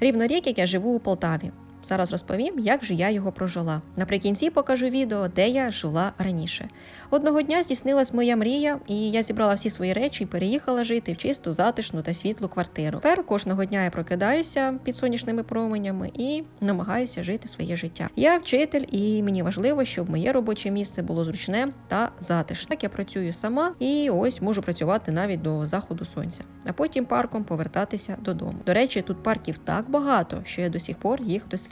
Рівно рік, як я живу у Полтаві. Зараз розповім, як же я його прожила. Наприкінці покажу відео, де я жила раніше. Одного дня здійснилась моя мрія, і я зібрала всі свої речі і переїхала жити в чисту, затишну та світлу квартиру. Тепер кожного дня я прокидаюся під сонячними променями і намагаюся жити своє життя. Я вчитель, і мені важливо, щоб моє робоче місце було зручне та затишне. Так я працюю сама і ось можу працювати навіть до заходу сонця, а потім парком повертатися додому. До речі, тут парків так багато, що я до сих пор їх досліджую.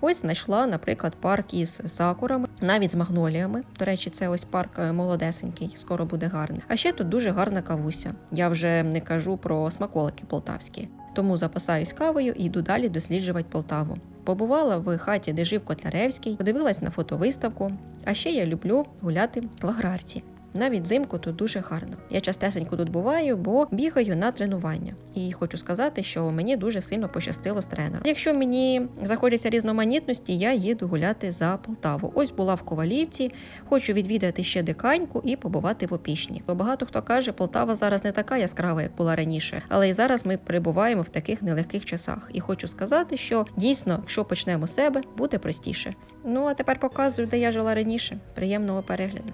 Ось знайшла, наприклад, парк із сакурами, навіть з магноліями. До речі, це ось парк е, молодесенький, скоро буде гарний. А ще тут дуже гарна кавуся. Я вже не кажу про смаколики полтавські. Тому запасаюсь кавою і йду далі досліджувати Полтаву. Побувала в хаті, де жив Котляревський, подивилась на фотовиставку. А ще я люблю гуляти в аграрці. Навіть взимку тут дуже гарно. Я частесенько тут буваю, бо бігаю на тренування. І хочу сказати, що мені дуже сильно пощастило з тренером. Якщо мені захочеться різноманітності, я їду гуляти за Полтаву. Ось була в Ковалівці, хочу відвідати ще диканьку і побувати в Опішні. Бо багато хто каже, Полтава зараз не така яскрава, як була раніше, але і зараз ми перебуваємо в таких нелегких часах. І хочу сказати, що дійсно, якщо почнемо себе, буде простіше. Ну а тепер показую, де я жила раніше. Приємного перегляду.